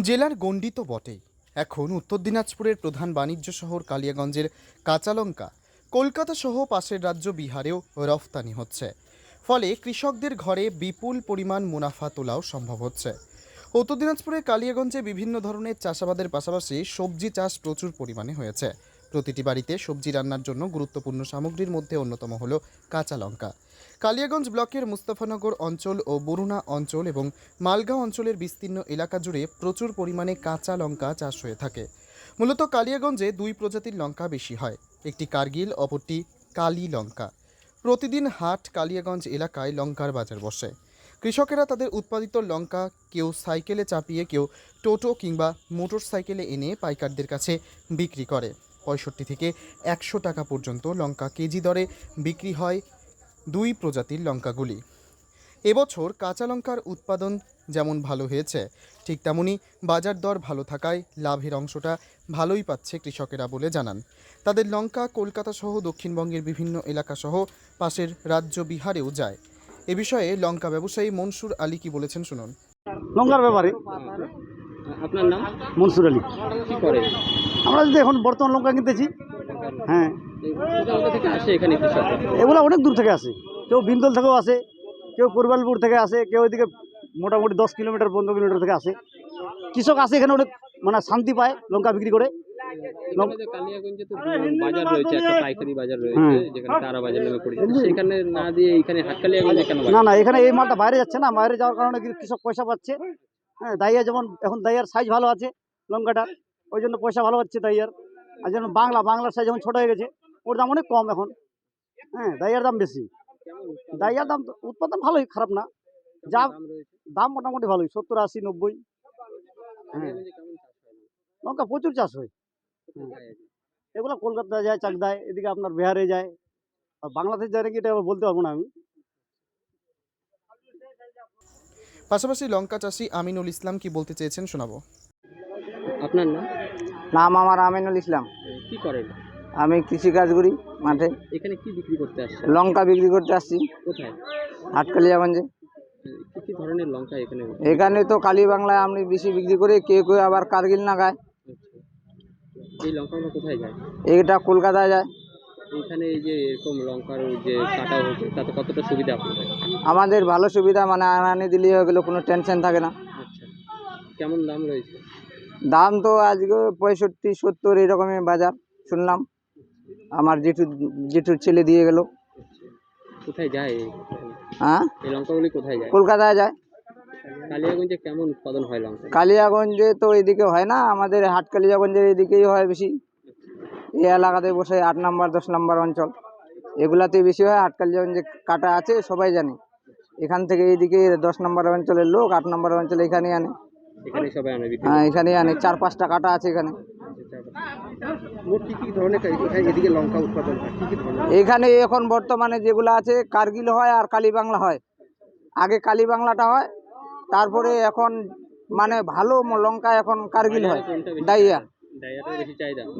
জেলার গণ্ডি তো বটেই এখন উত্তর দিনাজপুরের প্রধান বাণিজ্য শহর কালিয়াগঞ্জের কাঁচালঙ্কা। কলকাতা সহ পাশের রাজ্য বিহারেও রফতানি হচ্ছে। ফলে কৃষকদের ঘরে বিপুল পরিমাণ মুনাফা তোলাও সম্ভব হচ্ছে। উত্তর দিনাজপুরের কালিয়াগঞ্জে বিভিন্ন ধরনের চাষাবাদের পাশাপাশি সবজি চাষ প্রচুর পরিমাণে হয়েছে। প্রতিটি বাড়িতে সবজি রান্নার জন্য গুরুত্বপূর্ণ সামগ্রীর মধ্যে অন্যতম হল কাঁচা লঙ্কা। কালিয়াগঞ্জ ব্লকের মুস্তাফানগর অঞ্চল ও বরুণা অঞ্চল এবং মালগাঁও অঞ্চলের বিস্তীর্ণ এলাকা জুড়ে প্রচুর পরিমাণে কাঁচা লঙ্কা চাষ হয়ে থাকে। মূলত কালিয়াগঞ্জে দুই প্রজাতির লঙ্কা বেশি হয়, একটি কার্গিল, অপরটি কালি লঙ্কা। প্রতিদিন হাট কালিয়াগঞ্জ এলাকায় লঙ্কার বাজার বসে। কৃষকেরা তাদের উৎপাদিত লঙ্কা কেউ সাইকেলে চাপিয়ে, কেউ টোটো কিংবা মোটর সাইকেলে এনে পাইকারদের কাছে বিক্রি করে। পঁয়ষট্টি থেকে একশো টাকা পর্যন্ত লঙ্কা কেজি দরে বিক্রি হয় দুই প্রজাতির লঙ্কাগুলি। এবছর কাঁচা লঙ্কার উৎপাদন যেমন ভালো হয়েছে, ঠিক তেমনি বাজার দর ভালো থাকায় লাভের অংশটা ভালোই পাচ্ছে কৃষকেরা বলে জানান। তাদের লঙ্কা, কলকাতা সহ দক্ষিণবঙ্গের বিভিন্ন এলাকা সহ পাশের রাজ্য বিহারেও যায়। এ বিষয়ে লঙ্কা ব্যবসায়ী মনসুর আলী কি বলেছেন শুনুন। লঙ্কার ব্যাপারে? আপনার নাম? মনসুর আলী। কি করে আমরা যদি এখন বর্তমান লঙ্কা কিনতেছি হ্যাঁ। থেকে আসে এখানে এগুলো অনেক দূর থেকে আসে। কেউ বিন্দল থেকেও আসে কেউ কোরবালপুর থেকে আসে কেউ ওইদিকে মোটামুটি দশ কিলোমিটার পনেরো কিলোমিটার থেকে আসে। কৃষক আসে এখানে অনেক মানে শান্তি পায় লঙ্কা বিক্রি করে। হ্যাঁ। না না এখানে এই মালটা বাইরে যাচ্ছে না বাইরে যাওয়ার কারণে কৃষক পয়সা পাচ্ছে। হ্যাঁ দাইয়া যেমন, এখন দাইয়ার সাইজ ভালো আছে লঙ্কাটার, ওই জন্য পয়সা ভালো হচ্ছে দাইয়ার। আর যেমন বাংলা, বাংলার সাইজ যেমন ছোটো হয়ে গেছে, ওর দাম অনেক কম এখন। হ্যাঁ দাইয়ার দাম বেশি। দাইয়ার দাম উৎপাদন ভালোই, খারাপ না। যা দাম মোটামুটি ভালোই, সত্তর, আশি, নব্বই। হ্যাঁ। লঙ্কা প্রচুর চাষ হয়। এগুলো? কলকাতা যায়, চাকদায়, এদিকে আপনার বিহারে যায়। আর বাংলাদেশ যায় নাকি, এটা বলতে পারব না আমি। পাশাপাশি লঙ্কা চাষি আমিনুল ইসলাম কি বলতে চেয়েছেন শোনাবো। আপনার নাম? নাম আমার আমিনুল ইসলাম। কি করেন আমি কৃষিকাজ করি মাঠে। এখানে কি বিক্রি করতে আসছে লঙ্কা বিক্রি করতে আসছি। কোথায়? হাটকালিয়াগঞ্জে। কি কি ধরনের লঙ্কা এখানে এখানে তো কালী বাংলায় আমি বেশি বিক্রি করি কেউ কেউ আবার কার্গিল নাগায় আচ্ছা। এই লঙ্কাগুলো কোথায় যায়? এইটা কলকাতায় যায়। এখানে এই যে এরকম লঙ্কার যে কাটা হচ্ছে তাতে কতটা সুবিধা আপনাদের? আমাদের ভালো সুবিধা মানে আনানি দিলেই হয়ে গেলো কোনো টেনশন থাকে না। আচ্ছা। কেমন দাম রয়েছে? দাম তো আজকে পঁয়ষট্টি সত্তর এরকমই বাজার শুনলাম। আমার জেঠু জেঠুর ছেলে দিয়ে গেল। কোথায় যায় এই হ্যাঁ? এই লঙ্কাগুলি কোথায় যায়? কলকাতায় যায়। কালিয়াগঞ্জে কেমন উৎপাদন হয় লঙ্কা? কালিয়াগঞ্জে তো এদিকে হয় না আমাদের হাট কালিয়াগঞ্জের এদিকেই হয় বেশি। এলাকাতে বসে আট নাম্বার দশ নাম্বার অঞ্চল। এগুলাতে বেশি হয় হাট যে কাটা আছে সবাই জানে। এখান থেকে এইদিকে দশ নম্বর অঞ্চলের লোক আট নম্বর অঞ্চল এখানে আনে। হ্যাঁ এখানে আনে। চার পাঁচটা কাটা আছে এখানে। এখানে এখানে বর্তমানে যেগুলো আছে কার্গিল হয় আর কালী বাংলা হয়। আগে কালী বাংলাটা হয় তারপরে এখন মানে ভালো লঙ্কা এখন কার্গিল হয় কোনটা ডাইয়া।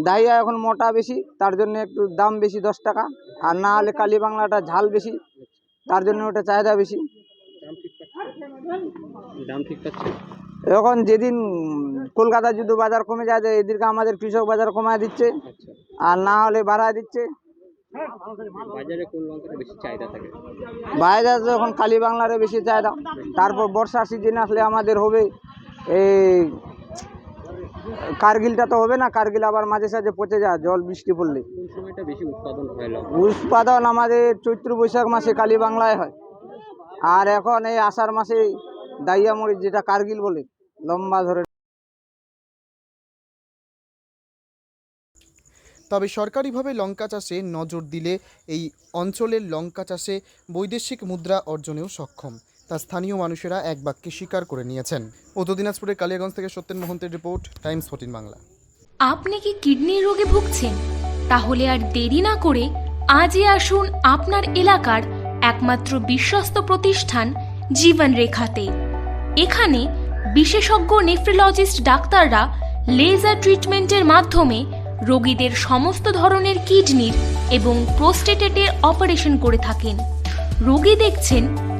ডাইয়া এখন মোটা বেশি তার জন্য একটু দাম বেশি দশ টাকা। আর না হলে কালী বাংলাটা ঝাল বেশি তার জন্য ওটা চাহিদা বেশি। এখন যেদিন কলকাতা যদি বাজার কমে যায় এদিকে আমাদের কৃষক বাজার কমায় দিচ্ছে আচ্ছা। আর না হলে বাড়ায় দিচ্ছে। বাজারে এখন কালী বাংলারে বেশি চাহিদা। তারপর বর্ষার সিজন আসলে আমাদের হবে এই কার্গিলটা তো হবে না কার্গিল আবার মাঝে সাঝে পচে যায় জল বৃষ্টি পড়লে। উৎপাদন উৎপাদন আমাদের চৈত্র বৈশাখ মাসে কালী বাংলায় হয়। আর এখন এই আষাঢ় মাসে দাইয়া মরিচ যেটা কার্গিল বলে লম্বা ধরে তবে সরকারিভাবে লঙ্কা চাষে নজর দিলে এই অঞ্চলের লঙ্কা চাষে বৈদেশিক মুদ্রা অর্জনেও সক্ষম। তা স্থানীয় মানুষেরা এক বাক্যে স্বীকার করে নিয়েছেন। উত্তর দিনাজপুরের কালিয়াগঞ্জ থেকে সত্যেন মোহন্তের রিপোর্ট, টাইমস ফোর্টিন বাংলা। আপনি কি কিডনির রোগে ভুগছেন? তাহলে আর দেরি না করে আজই আসুন আপনার এলাকার একমাত্র বিশ্বস্ত প্রতিষ্ঠান জীবন রেখাতে এখানে বিশেষজ্ঞ নেফ্রোলজিস্ট ডাক্তাররা লেজার ট্রিটমেন্টের মাধ্যমে রোগীদের সমস্ত ধরনের কিডনির এবং প্রোস্টেটেটের অপারেশন করে থাকেন। রোগী দেখছেন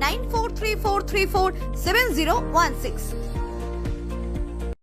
9434347016.